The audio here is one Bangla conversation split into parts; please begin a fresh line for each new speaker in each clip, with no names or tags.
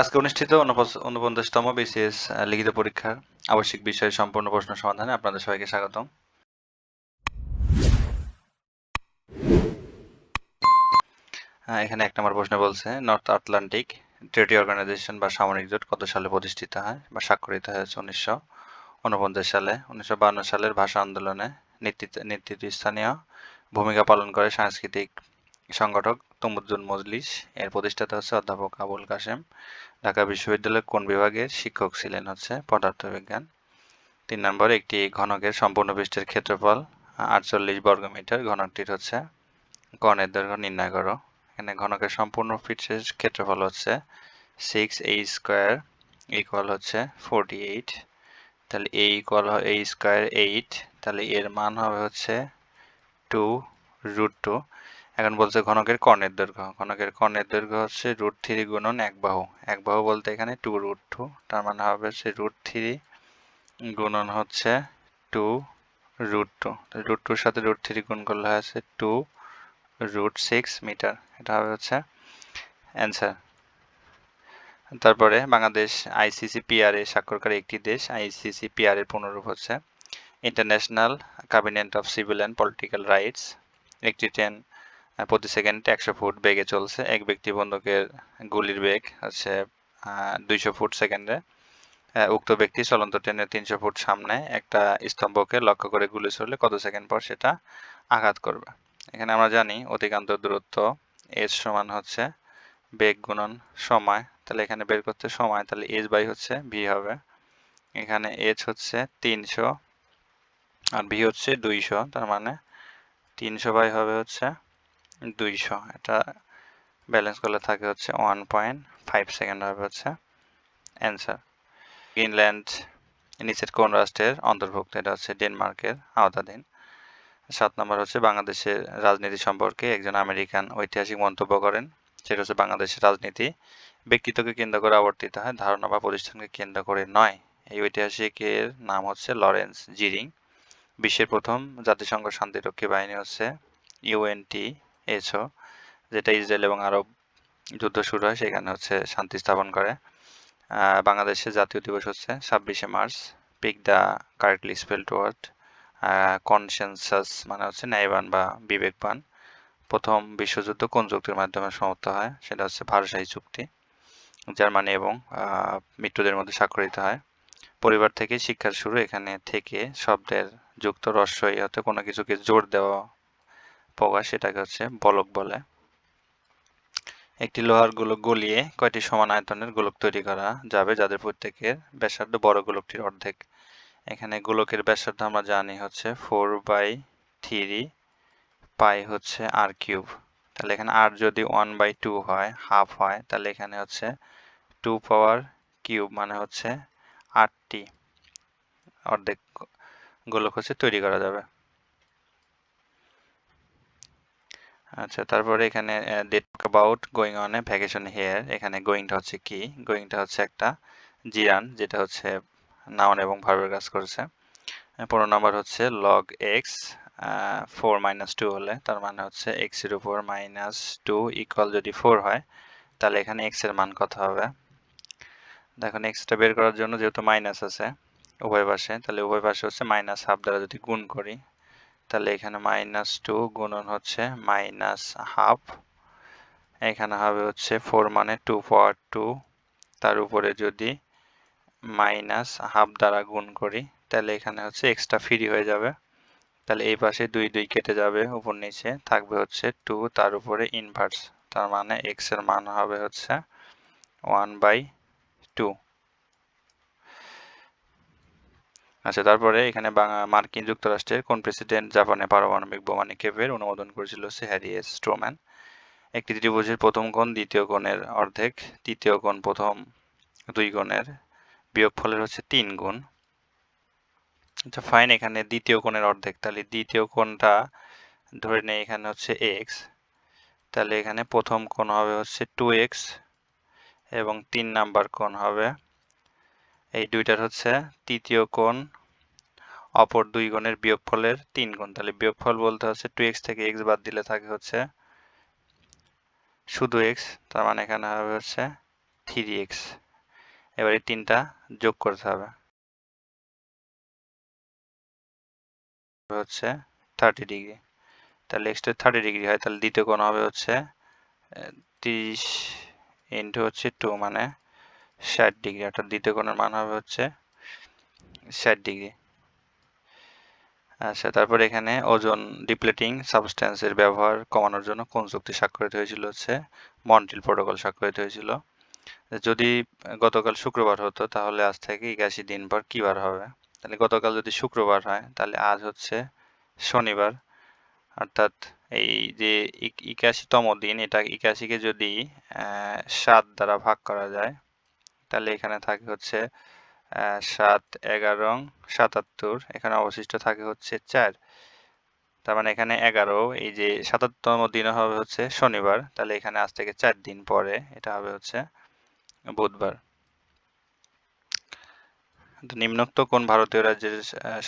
আজকে অনুষ্ঠিত উনপঞ্চাশতম বিসিএস লিখিত পরীক্ষার আবশ্যিক বিষয়ে সম্পূর্ণ প্রশ্ন সমাধানে আপনাদের সবাইকে স্বাগতম। এখানে এক নম্বর প্রশ্ন বলছে, নর্থ আটলান্টিক ট্রেডি অর্গানাইজেশন বা সামরিক জোট কত সালে প্রতিষ্ঠিত হয় বা স্বাক্ষরিত হয়েছে? উনিশশো উনপঞ্চাশ সালে, উনিশশো সালের ভাষা আন্দোলনে নেতৃত্ব স্থানীয় ভূমিকা পালন করে সাংস্কৃতিক সংগঠক তমুদ্দুন মজলিস। এর প্রতিষ্ঠাতা হচ্ছে অধ্যাপক আবুল কাশেম। ঢাকা বিশ্ববিদ্যালয়ের কোন বিভাগের শিক্ষক ছিলেন হচ্ছে পদার্থবিজ্ঞান? তিন নম্বর একটি ঘনকের সম্পূর্ণ পৃষ্ঠের ক্ষেত্রফল, আটচল্লিশ বর্গমিটার ঘনকটির হচ্ছে কর্ণের দৈর্ঘ্য নির্ণয় করো। এখানে ঘনকের সম্পূর্ণ পৃষ্ঠের ক্ষেত্রফল হচ্ছে সিক্স এ স্কোয়ার ইকুয়াল হচ্ছে ফোরটি এইট তাহলে a equal a square eight তাহলে এর মান হবে হচ্ছে টু রুট টু এখন বলছে ঘনকের কর্ণের দৈর্ঘ্য। ঘনকের কর্ণের দৈর্ঘ্য হচ্ছে রুট থ্রি গুণন এক বাহু। এক বাহু বলতে এখানে টু রুট টু তার মানে হবে হচ্ছে রুট থ্রি গুণন হচ্ছে টু রুট টু রুট টুর সাথে রুট থ্রি গুণ করলে হচ্ছে টু রুট সিক্স মিটার এটা হবে হচ্ছে অ্যান্সার তারপরে বাংলাদেশ আইসিসি পিআর এ স্বাক্ষরকারী একটি দেশ আইসিসি পিআর এর পুনরূপ হচ্ছে international covenant of civil and political rights একটি ট্রেন প্রতি সেকেন্ডে একশো ফুট বেগে চলছে। এক ব্যক্তি বন্দুকের গুলির বেগ হচ্ছে দুইশো ফুট সেকেন্ডে। উক্ত ব্যক্তি চলন্ত ট্রেনের তিনশো ফুট সামনে একটা স্তম্ভকে লক্ষ্য করে গুলি ছুড়লে কত সেকেন্ড পর সেটা আঘাত করবে। এখানে আমরা জানি অতিকান্ত দূরত্ব এস সমান হচ্ছে বেগ গুণন সময়। তাহলে এখানে বের করতে সময়, তাহলে এস বাই হচ্ছে ভি হবে। এখানে এইচ হচ্ছে তিনশো আর ভি হচ্ছে দুইশো, তার মানে তিনশো বাই হবে হচ্ছে দুইশো। এটা ব্যালেন্স করলে থাকে হচ্ছে ওয়ান পয়েন্ট ফাইভ সেকেন্ড হবে হচ্ছে অ্যান্সার গ্রিনল্যান্ড নিচের কোন রাষ্ট্রের অন্তর্ভুক্ত? এটা হচ্ছে ডেনমার্কের আওতাধীন। সাত নম্বর হচ্ছে বাংলাদেশের রাজনীতি সম্পর্কে একজন আমেরিকান ঐতিহাসিক মন্তব্য করেন। সেটা হচ্ছে বাংলাদেশের রাজনীতি ব্যক্তিত্বকে কেন্দ্র করে আবর্তিত হয়, ধারণা বা প্রতিষ্ঠানকে কেন্দ্র করে নয়। এই ঐতিহাসিকের নাম হচ্ছে লরেন্স জিরিং। বিশ্বের প্রথম জাতিসংঘ শান্তিরক্ষী বাহিনী হচ্ছে ইউএনটি এসও যেটা ইসরায়েল এবং আরব যুদ্ধ শুরু হয়, সেখানে হচ্ছে শান্তি স্থাপন করে। বাংলাদেশের জাতীয় দিবস হচ্ছে ছাব্বিশে March pick the correctly spelled word consensus মানে হচ্ছে ন্যায়বান বা বিবেকবান। প্রথম বিশ্বযুদ্ধ কোন চুক্তির মাধ্যমে সমাপ্ত হয়, সেটা হচ্ছে ভারসাই চুক্তি, জার্মানি এবং মিত্রদের মধ্যে স্বাক্ষরিত হয়। পরিবার থেকে শিক্ষার শুরু এখানে থেকে শব্দের যুক্ত রস্যই হতে কোনো কিছুকে জোর দেওয়া পগা সেটাকে হচ্ছে, বলক বলে। একটি লোহার গোলক গলিয়ে কয়টি সমান আয়তনের গোলক তৈরি করা যাবে, যাদের প্রত্যেকের ব্যাসার্ধ বড় গোলকটির অর্ধেক? এখানে গোলকের ব্যাসার্ধ আমরা জানি হচ্ছে ফোর বাই থ্রি পাই হচ্ছে আর কিউব তাহলে এখানে আর যদি ওয়ান বাই টু হয় হাফ হয়, তাহলে এখানে হচ্ছে টু পাওয়ার কিউব মানে হচ্ছে আটটি অর্ধেক গোলক হচ্ছে তৈরি করা যাবে। আচ্ছা তারপরে এখানে they talk about going on a vacation here এখানে গোয়িংটা হচ্ছে কি? গোয়িংটা হচ্ছে একটা জিরান, যেটা হচ্ছে নাউন এবং ভার্বের কাজ করেছে। পনেরো নম্বর হচ্ছে log x four minus two হলে, তার মানে হচ্ছে এক্সের উপর মাইনাস টু ইকুয়াল যদি ফোর হয়, তাহলে এখানে এক্সের মান কত হবে? দেখুন এক্সটা বের করার জন্য যেহেতু মাইনাস আছে উভয় পাশে, তাহলে উভয় পাশে হচ্ছে মাইনাস হাফ দ্বারা যদি গুণ করি তাহলে এখানে মাইনাস টু গুণন হচ্ছে মাইনাস হাফ এখানে হবে হচ্ছে ফোর মানে টু পাওয়ার টু তার উপরে যদি মাইনাস হাফ দ্বারা গুণ করি, তাহলে এখানে হচ্ছে এক্সট্রা ফ্রি হয়ে যাবে। তাহলে এই পাশে দুই দুই কেটে যাবে, উপর নিচে থাকবে হচ্ছে টু তার উপরে ইনভার্স তার মানে এক্সের মান হবে হচ্ছে ওয়ান বাই টু আচ্ছা তারপরে এখানে মার্কিন যুক্তরাষ্ট্রের কোন প্রেসিডেন্ট জাপানে পারমাণবিক বোমা নিক্ষেপের অনুমোদন করেছিল? সে হ্যারি এস স্ট্রোম্যান। একটি ত্রিভুজের প্রথম কোণ, দ্বিতীয় কোণের অর্ধেক, তৃতীয় কোণ প্রথম দুই কোণের বিয়োগফলের হচ্ছে তিন গুণ। আচ্ছা ফাইন এখানে দ্বিতীয় কোণের অর্ধেক। তাহলে দ্বিতীয় কোণটা ধরে নেই, এখানে হচ্ছে এক্স তাহলে এখানে প্রথম কোণ হবে হচ্ছে টু এক্স এবং তিন নাম্বার কোণ হবে এই দুইটার হচ্ছে তৃতীয় কোণ, অপর দুই গুণের বিয়োগফলের তিন গুণ তাহলে বিয়োগফল বলতে হচ্ছে টু এক্স থেকে এক্স বাদ দিলে থাকে হচ্ছে শুধু এক্স তার মানে এখানে হবে হচ্ছে থ্রি এক্স এবার এই তিনটা যোগ করতে হবে। হচ্ছে থার্টি ডিগ্রি তাহলে এক্সটা থার্টি ডিগ্রি হয়, তাহলে দ্বিতীয় কোণ হবে হচ্ছে তিরিশ ইন্টু হচ্ছে টু মানে ষাট ডিগ্রি, অর্থাৎ দ্বিতীয় কোণের মান হবে হচ্ছে ষাট ডিগ্রি। আচ্ছা তারপর এখানে ওজন ডিপ্লেটিং সাবস্ট্যান্সের ব্যবহার কমানোর জন্য কোন চুক্তি স্বাক্ষরিত হয়েছিল? হচ্ছে মন্ট্রিল প্রোটোকল স্বাক্ষরিত হয়েছিল। যদি গতকাল শুক্রবার হতো, তাহলে আজ থেকে একাশি দিন পর কি বার হবে? তাহলে গতকাল যদি শুক্রবার হয়, তাহলে আজ হচ্ছে শনিবার। অর্থাৎ এই যে একাশিতম দিন, এটা একাশিকে যদি সাত দ্বারা ভাগ করা যায় তাহলে এখানে থাকে হচ্ছে সাত এগারো সাতাত্তর, এখানে অবশিষ্ট থাকে হচ্ছে চার। তার মানে এখানে এগারো, এই যে সাতাত্তরতম দিন হবে হচ্ছে শনিবার, তাহলে এখানে আজ থেকে চার দিন পরে এটা হবে হচ্ছে বুধবার। নিম্নোক্ত কোন ভারতীয় রাজ্যের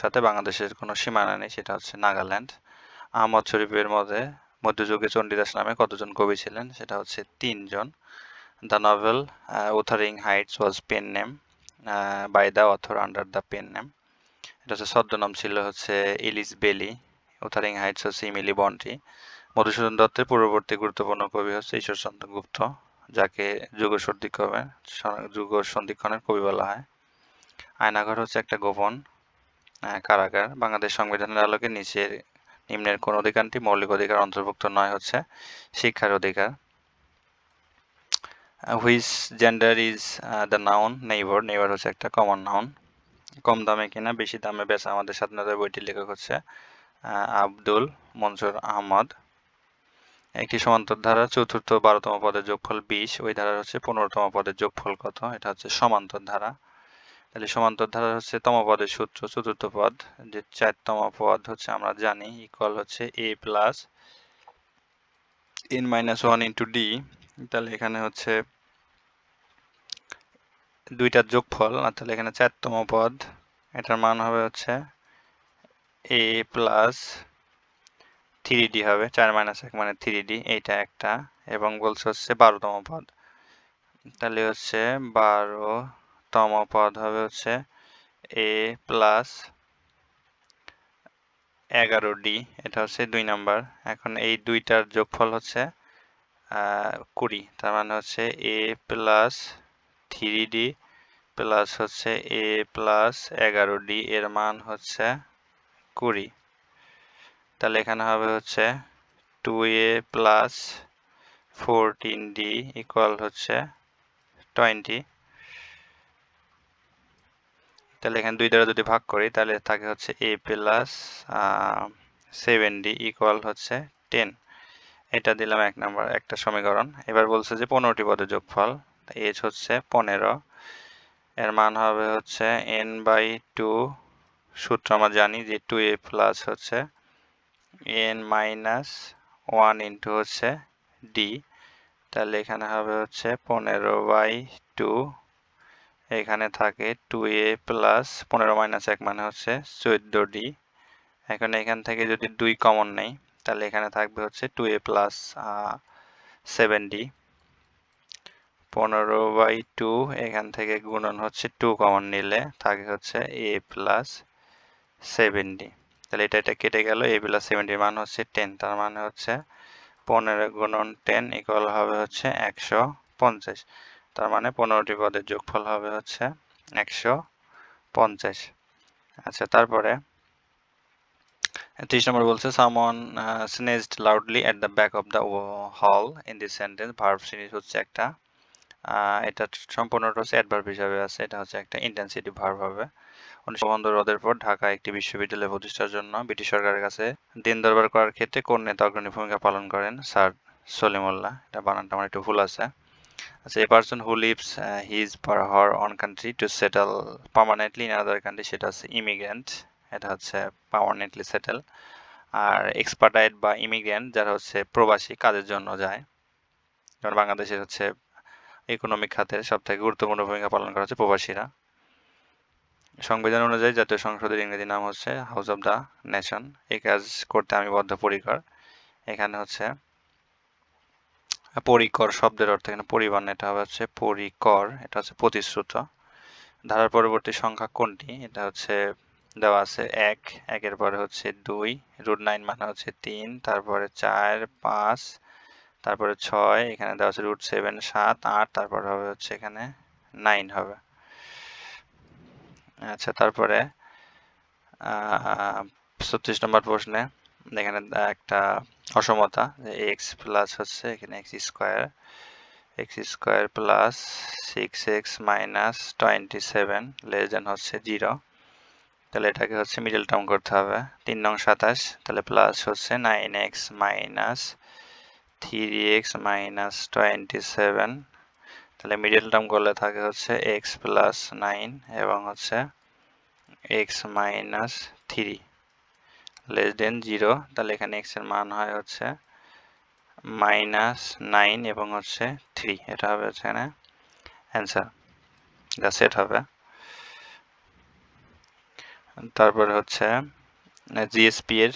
সাথে বাংলাদেশের কোনো সীমানা নেই, সেটা হচ্ছে নাগাল্যান্ড। আহমদ শরীফের মধ্যে মধ্যযুগে চণ্ডীদাস নামে কতজন কবি ছিলেন, সেটা হচ্ছে তিনজন। The novel Wuthering Heights was pen name by the author under the pen name এটা হচ্ছে ছদ্মনাম ছিল হচ্ছে ইলিস বেলি উথারিং হাইটস হচ্ছে ইমিলি বন্টি মধুসূদন দত্তের পূর্ববর্তী গুরুত্বপূর্ণ কবি হচ্ছে ঈশ্বরচন্দ্র গুপ্ত, যাকে যুগ সন্ধিক্ষণের যুগ সন্ধিক্ষণের কবি বলা হয়। আয়নাঘর হচ্ছে একটা গোপন কারাগার। বাংলাদেশ সংবিধানের আলোকে নিচের নিম্নের কোন অধিকারটি মৌলিক অধিকার অন্তর্ভুক্ত নয় হচ্ছে শিক্ষার অধিকার। Which gender is the noun neighbour neighbour হচ্ছে একটা কমন নাউন কম দামে কিনা, বেশি দামে বেচা আমাদের স্বাধীনতার বইটির লেখক হচ্ছে আব্দুল মনসুর আহমদ। একটি সমান্তর ধারা, চতুর্থ বারোতম পদের যোগফল বিশ, ওই ধারার হচ্ছে পনেরোতম পদের যোগফল কত? এটা হচ্ছে সমান্তর ধারা। তাহলে সমান্তর ধারা হচ্ছে তম পদের সূত্র, চতুর্থ পদ। যে চারতম পদ হচ্ছে আমরা জানি ইকুয়াল হচ্ছে a plus n minus one into d তাহলে এখানে হচ্ছে দুইটার যোগফল, আর তাহলে এখানে চারতম পদ। এটার মান হবে হচ্ছে এ প্লাস থ্রি ডি হবে, চার মাইনাস এক মানে থ্রি ডি এইটা একটা, এবং বলছে হচ্ছে বারোতম পদ। তাহলে হচ্ছে বারোতম পদ হবে হচ্ছে এ প্লাস এগারো ডি এটা হচ্ছে দুই নাম্বার এখন এই দুইটার যোগফল হচ্ছে কুড়ি। তার মানে হচ্ছে a plus three d plus হচ্ছে এ প্লাস এগারো ডি এর মান হচ্ছে কুড়ি। তাহলে এখানে হবে হচ্ছে two a plus fourteen d equal হচ্ছে টোয়েন্টি তাহলে এখানে দুই দ্বারা যদি ভাগ করি, তাহলে থাকে হচ্ছে a plus seven d equal হচ্ছে টেন এটা দিলাম এক নাম্বার, একটা সমীকরণ। এবার বলছে যে পনেরোটি পদের যোগফল এইচ হচ্ছে পনেরো। এর মান হবে হচ্ছে এন বাই টু সূত্র আমরা জানি যে টু এ প্লাস হচ্ছে এন মাইনাস ওয়ান ইন্টু হচ্ছে ডি তাহলে এখানে হবে হচ্ছে পনেরো বাই টু এখানে থাকে টু এ প্লাস পনেরো মাইনাস এক মানে হচ্ছে চোদ্দ ডি এখন এখান থেকে যদি দুই কমন নেই তাহলে এখানে থাকবে হচ্ছে two a plus seven d পনেরো বাই টু এখান থেকে গুণন হচ্ছে টু কমন নিলে থাকে হচ্ছে এ প্লাস সেভেন ডি তাহলে এটা এটা কেটে গেল এ প্লাস সেভেন্টির মান হচ্ছে টেন তার মানে হচ্ছে পনেরো গুণন টেন ইকুয়াল হবে হচ্ছে একশো পঞ্চাশ। তার মানে পনেরোটি পদের যোগফল হবে হচ্ছে একশো পঞ্চাশ। আচ্ছা তারপরে ত্রিশ নম্বর বলছে Simon sneezed loudly at the back of the hall in this sentence verb series হচ্ছে একটা এটা সম্পূর্ণটা হচ্ছে অ্যাডভার্ব হিসাবে আছে, এটা হচ্ছে একটা ইন্টেন্সিটিভ ভার্ব হবে। উনিশশো বন্ধ রোধের পর ঢাকা একটি বিশ্ববিদ্যালয় প্রতিষ্ঠার জন্য ব্রিটিশ সরকারের কাছে দিন দরবার করার ক্ষেত্রে কোন নেতা অগ্রণী ভূমিকা পালন করেন? স্যার সলিমুল্লাহ, এটা বানানটা আমার একটু ভুল আছে। আচ্ছা a person who leaves his per her own country to settle permanently in other country সেটা হচ্ছে ইমিগ্রেন্ট এটা হচ্ছে পার্মানেন্টলি সেটেল আর এক্সপার্টাইট বা ইমিগ্রেন্ট যারা হচ্ছে প্রবাসী কাজের জন্য যায়? যেমন বাংলাদেশের হচ্ছে ইকোনমিক খাতে সব থেকে গুরুত্বপূর্ণ ভূমিকা পালন করা হচ্ছে প্রবাসীরা। সংবিধান অনুযায়ী জাতীয় সংসদের ইংরেজি নাম হচ্ছে হাউস অব দ্য নেশন এই কাজ করতে আমি বদ্ধপরিকর। এখানে হচ্ছে পরিকর শব্দের অর্থ এখানে পরিমাণ এটা হচ্ছে পরিকর, এটা হচ্ছে প্রতিশ্রুত। ধারার পরবর্তী সংখ্যা কোনটি? এটা হচ্ছে দেওয়া আছে এক, একের পরে হচ্ছে দুই রুট নাইন মানে হচ্ছে তিন, তারপরে চার, পাঁচ, তারপরে ছয়, এখানে দেওয়া আছে রুট সেভেন সাত, আট, তারপরে হবে হচ্ছে এখানে নাইন হবে। আচ্ছা তারপরে ছত্রিশ নম্বর প্রশ্নে এখানে একটা অসমতা এক্স প্লাস হচ্ছে এখানে x square x square plus six x minus twenty seven less than হচ্ছে জিরো তাহলে এটাকে হচ্ছে মিডল টার্ম করতে হবে। তিন নং সাতাশ, তাহলে প্লাস হচ্ছে nine x minus three x minus twenty seven তাহলে মিডল টার্ম করলে থাকে হচ্ছে এক্স প্লাস নাইন এবং হচ্ছে x minus three less than zero তাহলে এখানে এক্সের মান হয় হচ্ছে মাইনাস নাইন এবং হচ্ছে থ্রি এটা হবে হচ্ছে এখানে অ্যান্সার যা সেট হবে। তারপরে হচ্ছে জিএসপি এর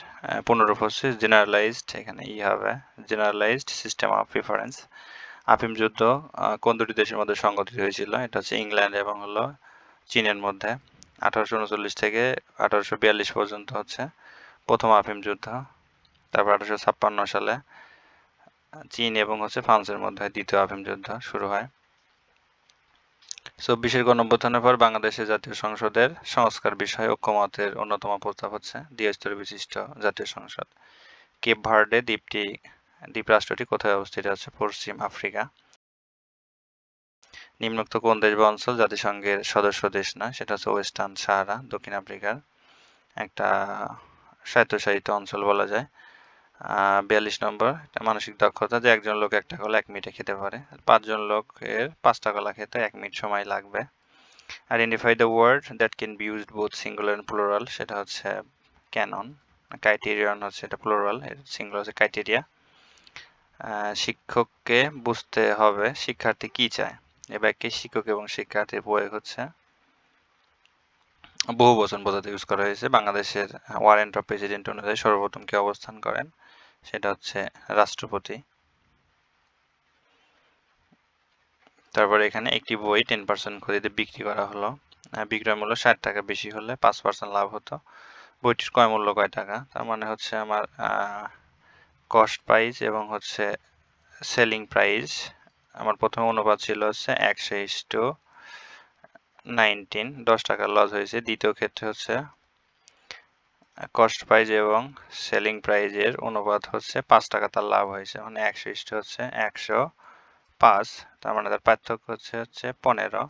পুনরূপ হচ্ছে জেনারেলাইজড এখানে ই হবে জেনারেলাইজড সিস্টেম অফ প্রিফারেন্স আফিম যুদ্ধ কোন দুটি দেশের মধ্যে সংগঠিত হয়েছিল? এটা হচ্ছে ইংল্যান্ড এবং হলো চীনের মধ্যে। আঠারোশো উনচল্লিশ থেকে আঠারোশো বিয়াল্লিশ পর্যন্ত হচ্ছে প্রথম আফিম যুদ্ধ। তারপর আঠারোশো ছাপ্পান্ন সালে চীন এবং হচ্ছে ফ্রান্সের মধ্যে দ্বিতীয় আফিম যুদ্ধ শুরু হয়। চব্বিশের গণঅভ্যুত্থানের পর বাংলাদেশের জাতীয় সংসদের সংস্কার বিষয়ে ঐক্যমতের অন্যতম প্রস্তাব হচ্ছে দ্বিস্তর বিশিষ্ট জাতীয় সংসদ। কেপ ভার্ডে দ্বীপটি, দ্বীপরাষ্ট্রটি কোথায় অবস্থিত? আছে পশ্চিম আফ্রিকা। নিম্নোক্ত কোন দেশ বা অঞ্চল জাতিসংঘের সদস্য দেশ না, সেটা হচ্ছে ওয়েস্টার্ন সাহারা, দক্ষিণ আফ্রিকার একটা স্বায়ত্তশাসিত অঞ্চল বলা যায়। বিয়াল্লিশ নম্বর একটা মানসিক দক্ষতা যে একজন লোক একটা কলা এক মিনিটে খেতে পারে পাঁচজন লোক এর পাঁচটা কলা খেতে এক মিনিট সময় লাগবে। Identify the word that can be used both singular and plural সেটা হচ্ছে ক্যানন ক্রাইটেরিয়ন হচ্ছে এটা প্লোরাল সিঙ্গুলার হচ্ছে ক্রাইটেরিয়া শিক্ষককে বুঝতে হবে শিক্ষার্থী কি চায়। এ বাক্যে শিক্ষক এবং শিক্ষার্থীর প্রয়োগ হচ্ছে বহু বচন বোঝাতে ইউজ করা হয়েছে। বাংলাদেশের ওয়ারেন্ট অফ প্রেসিডেন্ট অনুযায়ী সর্বপ্রথম কে অবস্থান করেন? সেটা হচ্ছে রাষ্ট্রপতি। তারপরে এখানে একটি বই টেন পার্সেন্ট ক্ষতিতে বিক্রি করা হলো। বিক্রয় মূল্য ষাট টাকা বেশি হলে পাঁচ পার্সেন্ট লাভ হতো। বইটির ক্রয় মূল্য কয় টাকা? তার মানে হচ্ছে আমার কস্ট প্রাইস এবং হচ্ছে সেলিং প্রাইস আমার প্রথম অনুপাত ছিল হচ্ছে একশো ইস টু নাইনটিন দশ টাকা লস হয়েছে। দ্বিতীয় ক্ষেত্রে হচ্ছে কস্ট প্রাইজ এবং সেলিং প্রাইজের অনুপাত হচ্ছে পাঁচ টাকা, তার লাভ হয়েছে। মানে একশো ইষ্ট হচ্ছে একশো পাঁচ, তার মানে তার পার্থক্য হচ্ছে হচ্ছে পনেরো।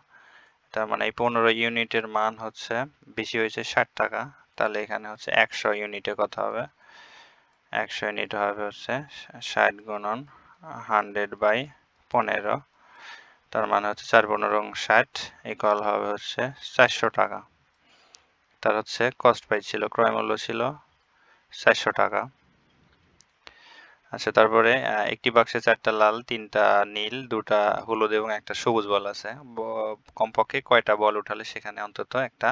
তার মানে এই পনেরো ইউনিটের মান হচ্ছে, বেশি হয়েছে ষাট টাকা, তাহলে এখানে হচ্ছে একশো ইউনিটে কত হবে। একশো ইউনিট হবে হচ্ছে ষাট গুণন হান্ড্রেড বাই পনেরো, তার মানে হচ্ছে চার পনেরো ষাট ইকুয়াল হবে হচ্ছে চারশো টাকা। তার হচ্ছে কস্ট প্রাইস ছিল, ক্রয় মূল্য ছিল চারশো টাকা। আচ্ছা তারপরে একটি বাক্সে চারটা লাল, তিনটা নীল, দুটা হলুদ এবং একটা সবুজ বল আছে। কমপক্ষে কয়টা বল উঠালে সেখানে অন্তত একটা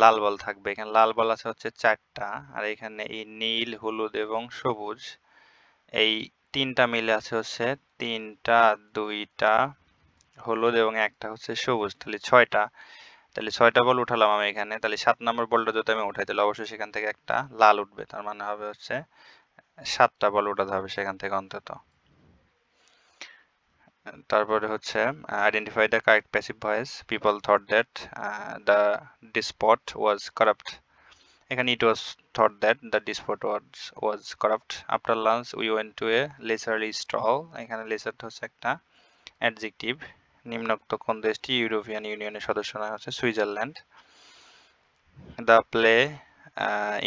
লাল বল থাকবে। এখানে লাল বল আছে হচ্ছে চারটা, আর এখানে এই নীল, হলুদ এবং সবুজ, এই তিনটা মিলে আছে হচ্ছে তিনটা, দুইটা হলুদ এবং একটা হচ্ছে সবুজ। তাহলে ছয়টা তাহলে ছয়টা বল উঠালাম আমি এখানে। তাহলে সাত নম্বর বলটা যদি আমি উঠাই, তাহলে অবশ্যই সেখান থেকে একটা লাল উঠবে। তার মানে হবে হচ্ছে সাতটা বল উঠাতে হবে সেখান থেকে অন্তত। তারপরে হচ্ছে identify the correct passive voice people thought that the despot was corrupt এখানে it was thought that the despot was was corrupt after lunch we went to a leisurely stroll এখানে লেসারটা হচ্ছে একটা অ্যাডজেক্টিভ নিম্নোক্ত কোন দেশটি ইউরোপিয়ান ইউনিয়নের সদস্য নয়, হচ্ছে Switzerland. The play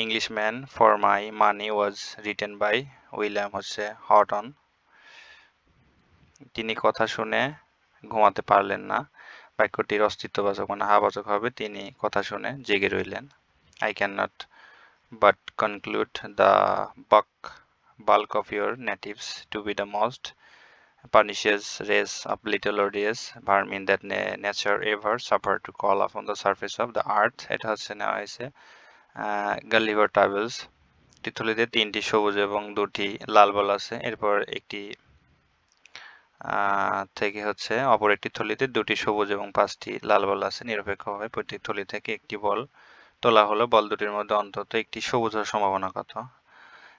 Englishman for my money was written by William হচ্ছে হটন তিনি কথা শুনে ঘুমাতে পারলেন না। বাক্যটির অস্তিত্ববাচক মানে হাবাচক হবে। তিনি কথা শুনে জেগে রইলেন। I can not but conclude the buck bulk of your natives to be the most pernicious race of little odious vermin that nature ever suffered to call upon the surface of the earth. এটা হচ্ছে নেওয়া হয়েছে গালিভার ট্রাভেলস টিথলিতে তিনটি সবুজ এবং দুটি লাল বল আছে। এরপর একটি থেকে হচ্ছে অপর একটি থলিতে দুটি সবুজ এবং পাঁচটি লাল বল আছে। নিরপেক্ষভাবে প্রত্যেক থলি থেকে একটি বল তোলা হলো। বল দুটির মধ্যে অন্তত একটি সবুজ হওয়ার সম্ভাবনা কত?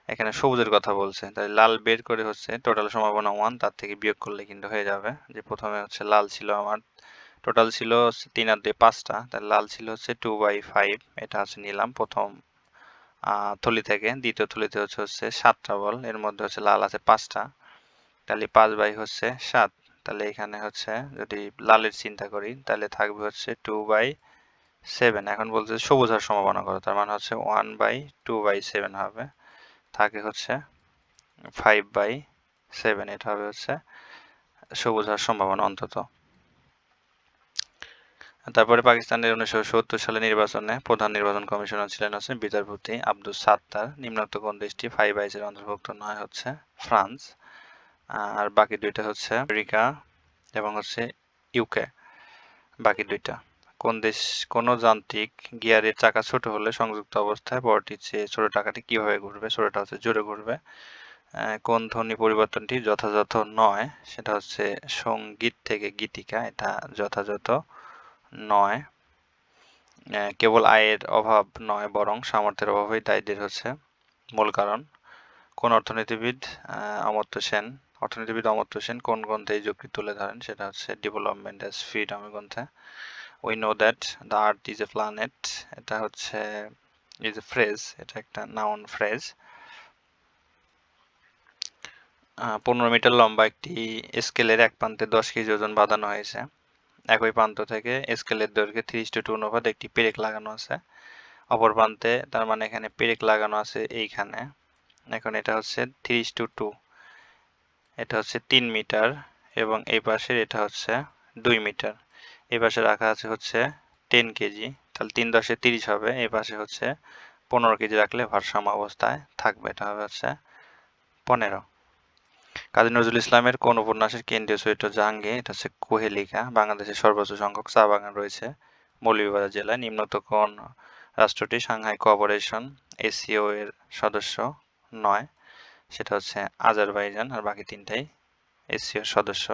এখানে সবুজের কথা বলছে। তাই লাল বের করে হচ্ছে টোটাল সম্ভাবনা ওয়ান তার থেকে বিয়োগ করলে কিন্তু হয়ে যাবে। যে প্রথমে হচ্ছে লাল ছিল আমার টোটাল ছিল হচ্ছে তিন আর দুই পাঁচটা, তাই লাল ছিল হচ্ছে টু বাই ফাইভ এটা হচ্ছে নিলাম প্রথম থলি থেকে। দ্বিতীয় থলিতে হচ্ছে হচ্ছে সাতটা বল, এর মধ্যে হচ্ছে লাল আছে পাঁচটা। তাহলে পাঁচ বাই হচ্ছে সাত, তাহলে এখানে হচ্ছে যদি লালের চিন্তা করি, তাহলে থাকবে হচ্ছে টু বাই সেভেন এখন বলছে সবুজ হওয়ার সম্ভাবনা কত? তার মানে হচ্ছে one by two by seven হবে। থাকে হচ্ছে ফাইভ বাই সেভেন এটা হবে হচ্ছে সবুজ হওয়ার সম্ভাবনা অন্তত। তারপরে পাকিস্তানের উনিশশো সত্তর সালে নির্বাচনে প্রধান নির্বাচন কমিশনার ছিলেন হচ্ছে বিচারপতি আব্দুল সাত্তার। নিম্নোক্ত কোন দেশটি ফাইভ আইসের অন্তর্ভুক্ত নয় হচ্ছে ফ্রান্স। আর বাকি দুইটা হচ্ছে আমেরিকা এবং হচ্ছে ইউকে বাকি দুইটা। কোন দেশ, কোন যান্ত্রিক গিয়ারের চাকা ছোট হলে সংযুক্ত অবস্থায় বড়টির চেয়ে ছোট টাকাটি কীভাবে ঘুরবে? ছোটটা হচ্ছে জোরে ঘুরবে। কোন ধ্বনি পরিবর্তনটি যথাযথ নয়, সেটা হচ্ছে সংগীত থেকে গীতিকা, এটা যথাযথ নয়। কেবল আয়ের অভাব নয়, বরং সামর্থ্যের অভাবই দারিদ্রের হচ্ছে মূল কারণ। কোন অর্থনীতিবিদ অমর্ত্য সেন, অর্থনীতিবিদ অমর্ত্য সেন কোন গ্রন্থে এই যুক্তি তুলে ধরেন? সেটা হচ্ছে ডেভেলপমেন্ট অ্যাজ ফ্রিডম গ্রন্থে। We know that the earth is a planet এটা হচ্ছে ইজ এ ফ্রেজ এটা একটা নাউন ফ্রেজ পনেরো মিটার লম্বা একটি স্কেলের এক প্রান্তে দশ কেজি ওজন বাঁধানো হয়েছে। একই প্রান্ত থেকে স্কেলের দৈর্ঘ্যে থ্রি টু টু অনুপাত একটি পেরেক লাগানো আছে। অপর প্রান্তে, তার মানে এখানে পেরেক লাগানো আছে এইখানে। এখন এটা হচ্ছে থ্রি টু টু। এটা হচ্ছে তিন মিটার এবং এই পাশের এটা হচ্ছে দুই মিটার। এই পাশে রাখা আছে হচ্ছে টেন কেজি। তাহলে তিন দশে তিরিশ হবে, এই পাশে হচ্ছে পনেরো কেজি রাখলে ভারসাম্য অবস্থায় থাকবে। এটা হবে হচ্ছে পনেরো। কাজী নজরুল ইসলামের কোন উপন্যাসের কেন্দ্রীয় চরিত্র জাহাঙ্গীর? এটা হচ্ছে কোহেলিকা, বাংলাদেশের সর্বোচ্চ সংখ্যক চা বাগান রয়েছে মৌলভীবাজার জেলায়। নিম্নত কোন রাষ্ট্রটি সাংহাই কোঅপারেশন এসিও এর সদস্য নয়? সেটা হচ্ছে আজারবাইজান, আর বাকি তিনটাই এসিও সদস্য।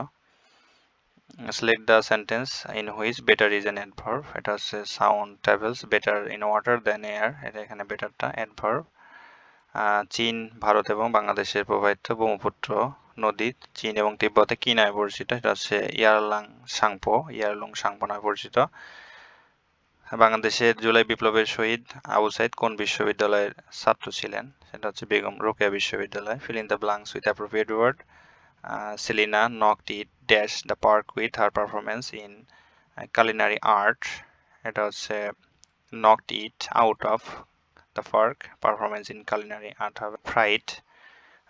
Select the sentence in which better is an adverb এটা হচ্ছে sound travels better in water than air এটা এখানে বেটারটা অ্যাডভার্ব চীন, ভারত এবং বাংলাদেশের প্রবাহিত ব্রহ্মপুত্র, নদী, চীন এবং তিব্বতে কি নামে পরিচিত? এটা হচ্ছে ইয়ারলাং সাংপো, ইয়ারলুং সাংপো নামে পরিচিত। বাংলাদেশের জুলাই বিপ্লবের শহীদ আবু সাইদ কোন বিশ্ববিদ্যালয়ের ছাত্র ছিলেন? সেটা হচ্ছে বেগম রোকেয়া বিশ্ববিদ্যালয়। Fill in the blanks with appropriate word Selina knocked it dash the park with her performance in culinary art এটা হচ্ছে knocked it out of the park performance in culinary art হবে ফ্রাইট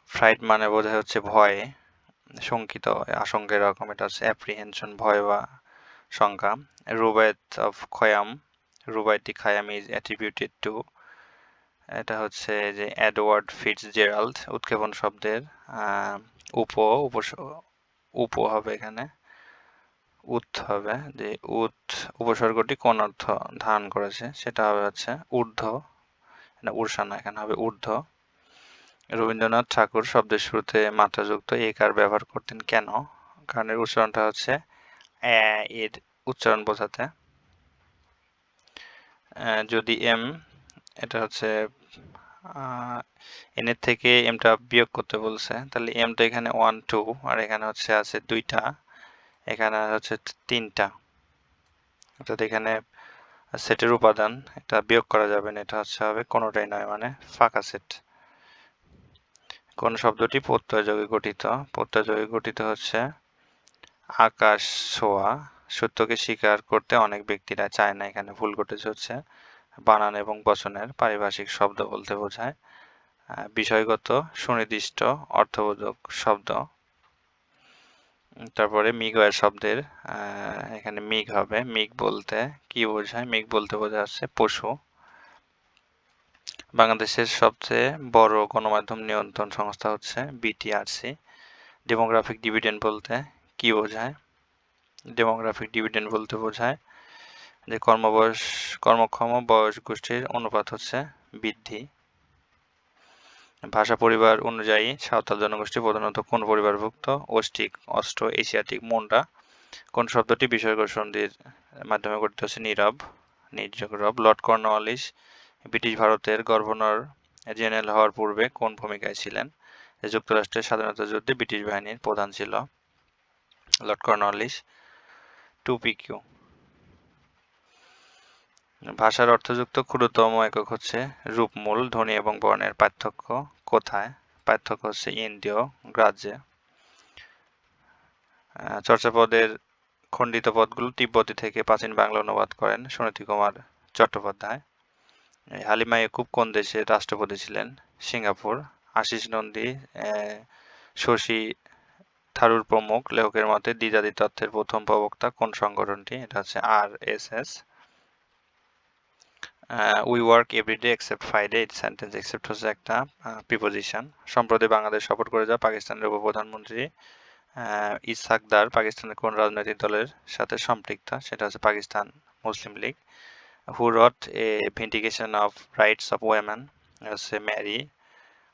ফ্রাইট মানে বোঝায় হচ্ছে ভয়, শঙ্কিত, আশঙ্কের রকম এটা হচ্ছে অ্যাপ্রিহেনশন ভয় বা শঙ্কা। Rubaiyat of Khayyam Rubaiyati Khayyam is attributed to এটা হচ্ছে যে অ্যাডওয়ার্ড ফিটস জেরাল্ড উৎক্ষেপণ শব্দের উপ উপ হবে এখানে। উৎ হবে যে উৎ উপসর্গটি কোন অর্থ ধারণ করেছে, সেটা হবে হচ্ছে ঊর্ধ্ব। না উর্ষা না এখানে হবে ঊর্ধ্ব। রবীন্দ্রনাথ ঠাকুর শব্দের শুরুতে মাত্রাযুক্ত এ কার ব্যবহার করতেন কেন? কারণ এর উচ্চারণটা হচ্ছে এর উচ্চারণ বোঝাতে। যদি এম, এটা হচ্ছে এনের থেকে এমটা বিয়োগ করতে বলছে, তাহলে এমটা এখানে ওয়ান টু আর এখানে হচ্ছে আছে দুইটা, এখানে হচ্ছে তিনটা। অর্থাৎ এখানে সেটের উপাদান, এটা বিয়োগ করা যাবে না, এটা হচ্ছে হবে কোনোটাই নয় মানে ফাঁকা সেট কোন শব্দটি প্রত্যয়যোগে গঠিত প্রত্যয়যোগে গঠিত হচ্ছে আকাশ ছোঁয়া, সত্যকে স্বীকার করতে অনেক ব্যক্তিরা চায় না, এখানে ভুল ঘটেছে হচ্ছে। বানান এবং বচনের পারিভাষিক শব্দ বলতে বোঝায়। বিষয়গত, সুনির্দিষ্ট, অর্থবোধক শব্দ। তারপরে মিগয়ের শব্দের এখানে মিগ হবে। মিগ বলতে কি বোঝায়? মিগ বলতে বোঝা হচ্ছে পশু। বাংলাদেশের সবচেয়ে বড় গণমাধ্যম নিয়ন্ত্রণ সংস্থা হচ্ছে বিটিআরসি। ডেমোগ্রাফিক ডিভিডেন্ড বলতে কি বোঝায়? ডেমোগ্রাফিক ডিভিডেন্ড বলতে বোঝায় যে কর্মবয়স, কর্মক্ষম বয়স গোষ্ঠীর অনুপাত হচ্ছে বৃদ্ধি। ভাষা পরিবার অনুযায়ী সাঁওতাল জনগোষ্ঠী প্রধানত কোন পরিবারভুক্ত? অষ্টিক অস্ট্রো এশিয়াটিক, মুন্ডা। কোন শব্দটি সন্ধির মাধ্যমে গঠিত হচ্ছে? নীরব নির্জরব লর্ড কর্নওয়ালিস ব্রিটিশ ভারতের গভর্নর জেনারেল হওয়ার পূর্বে কোন ভূমিকায় ছিলেন? যুক্তরাষ্ট্রের স্বাধীনতা যুদ্ধে ব্রিটিশ বাহিনীর প্রধান ছিল লর্ড কর্নওয়ালিস টু পি কিউ। ভাষার অর্থযুক্ত ক্ষুদ্রতম একক হচ্ছে রূপমূল, ধ্বনি এবং বর্ণের পার্থক্য কোথায়? পার্থক্য হচ্ছে ইন্দ্রিয়, গ্রাহ্যে। চর্চাপদের খণ্ডিত পদগুলো তিব্বতী থেকে প্রাচীন বাংলা অনুবাদ করেন সুনীতি কুমার চট্টোপাধ্যায় হালিমা ইয়াকুব কোন দেশের রাষ্ট্রপতি ছিলেন? সিঙ্গাপুর। আশিস নন্দী শশী থারুর প্রমুখ। লেখকের মতে দ্বিজাতি তত্ত্বের প্রথম প্রবক্তা কোন সংগঠনটি? এটা হচ্ছে R S S we work everyday except Friday এই সেন্টেন্স এক্সেপ্ট হচ্ছে একটা প্রিপোজিশন সম্প্রতি বাংলাদেশ সফর করে যাওয়া পাকিস্তানের উপপ্রধানমন্ত্রী ইসাকদার পাকিস্তানের কোন রাজনৈতিক দলের সাথে সম্পৃক্ত? সেটা হচ্ছে Pakistan Muslim League who wrote a vindication of rights of women হচ্ছে Mary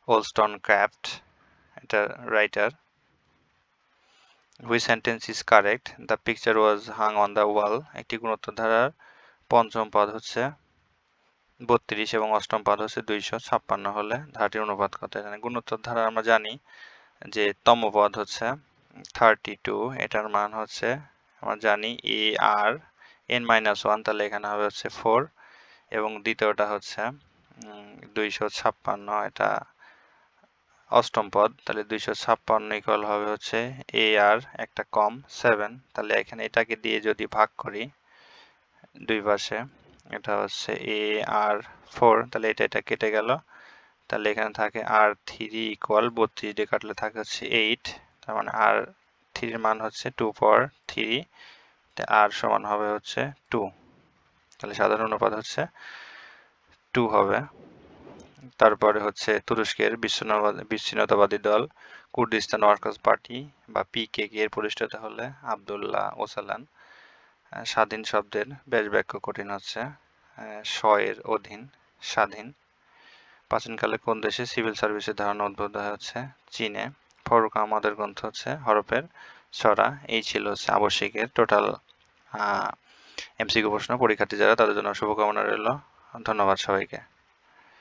Wollstone craft writer which sentence is correct the picture was hung on the ওয়াল একটি গুণোত্তর ধারার পঞ্চম পদ হচ্ছে বত্রিশ এবং অষ্টম পদ হচ্ছে দুইশো ছাপ্পান্ন হলে ধারাটির অনুপাত কত? এখানে গুণোত্তর ধারা আমরা জানি যে তম পদ হচ্ছে থার্টি টু এটার মান হচ্ছে আমরা জানি a r n minus one তাহলে এখানে হবে হচ্ছে ফোর এবং দ্বিতীয়টা হচ্ছে দুইশো ছাপ্পান্ন, এটা অষ্টম পদ, তাহলে দুইশো ছাপ্পান্ন ইকুয়াল হবে হচ্ছে এ আর একটা কম সেভেন তাহলে এখানে এটাকে দিয়ে যদি ভাগ করি দুই পাশে এটা হচ্ছে এ আর ফোর তাহলে এটা এটা কেটে গেল। তাহলে এখানে থাকে আর থ্রি ইকুয়াল বত্রিশ, দিয়ে কাটলে থাকে হচ্ছে এইট তার মানে আর থ্রির মান হচ্ছে টু পর থ্রি আর সমান হবে হচ্ছে টু তাহলে সাধারণ অনুপাত হচ্ছে টু হবে। তারপরে হচ্ছে তুরস্কের বিচ্ছিন্নতাবাদী দল, কুর্দিস্তান ওয়ার্কার্স পার্টি বা পিকে এর প্রতিষ্ঠাতা হলে আবদুল্লাহ ওসালান। স্বাধীন শব্দের বেশ ব্যাখ্যা কঠিন হচ্ছে। স এর অধীন, স্বাধীন। প্রাচীনকালে কোন দেশে সিভিল সার্ভিসের ধারণা উদ্ভূত হচ্ছে? চীনে। ফরুক আমাদের গ্রন্থ হচ্ছে হরফের ছড়া। এই ছিল হচ্ছে আবশ্যিকের টোটাল এমসিকিউ প্রশ্ন। পরীক্ষার্থী যারা, তাদের জন্য শুভকামনা রইল। ধন্যবাদ সবাইকে।